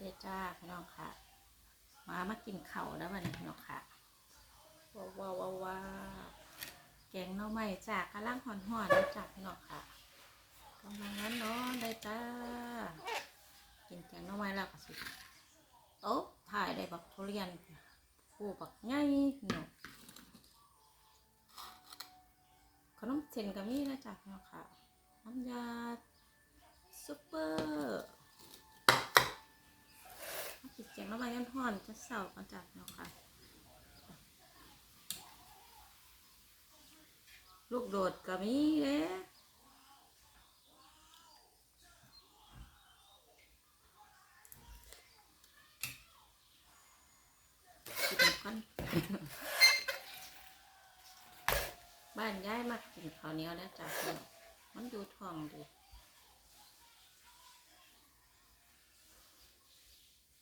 ดีจ้าพี่น้องค่ะ มามากินเข้าแล้ววันนี้พี่น้องค่ะว้าวว้าวว้าวาแกงหน่อไม้จากกระลังห่อนห่อนจ้าพี่น้องค่ะกำลังนั้นเนาะได้จ้ากินแกงหน่อไม้แล้วก็สิโต๊ะถ่ายได้บักทุเรียนผู้บักใหญ่พี่น้องขนมเส้นก็มีนะจ้าพี่น้องค่ะน้ำยาซุปเปอร์กินแกงหน่ อนจะเสากันจ้าพี่น้องค่ะ ลูกโดดก็มีเด้บ้านย้ายมากินข้าวเหนียวแล้วจ้ะพี่น้องมันดูท้องดี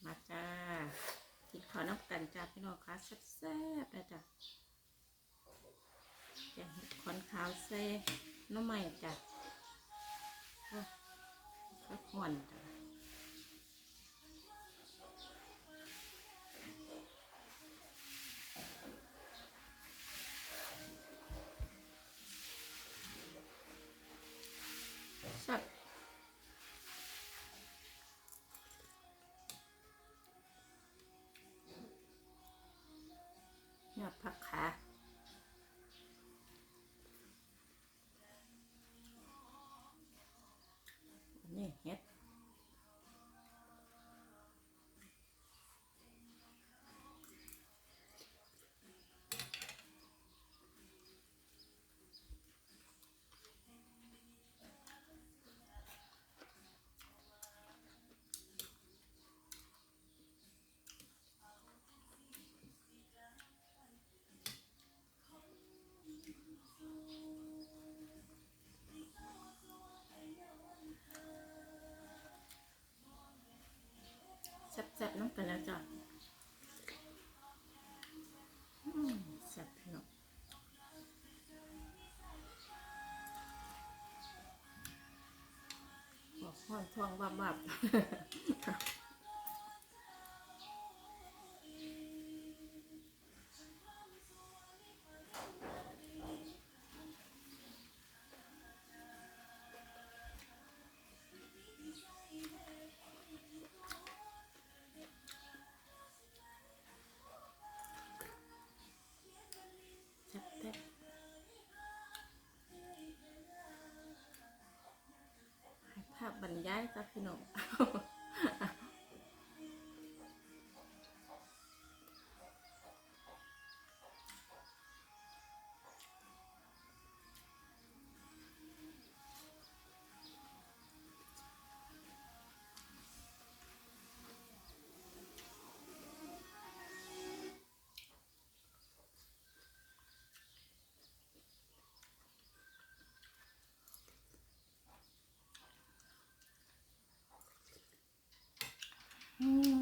มาจ้าาวน้ำกันจ้าพี่น้องคะแซ่บๆนะจ้ะจะเห็ดขอนขาวแซ่น้ำใหม่จ้ะก็ห่อนจ้ะ อดผักขา น้ำกันแล้วจ้ะอืมแซ่บพี่น้องบอกห้อนท้องบับบั ปัย้ายจ้าพี่น้อง Mm.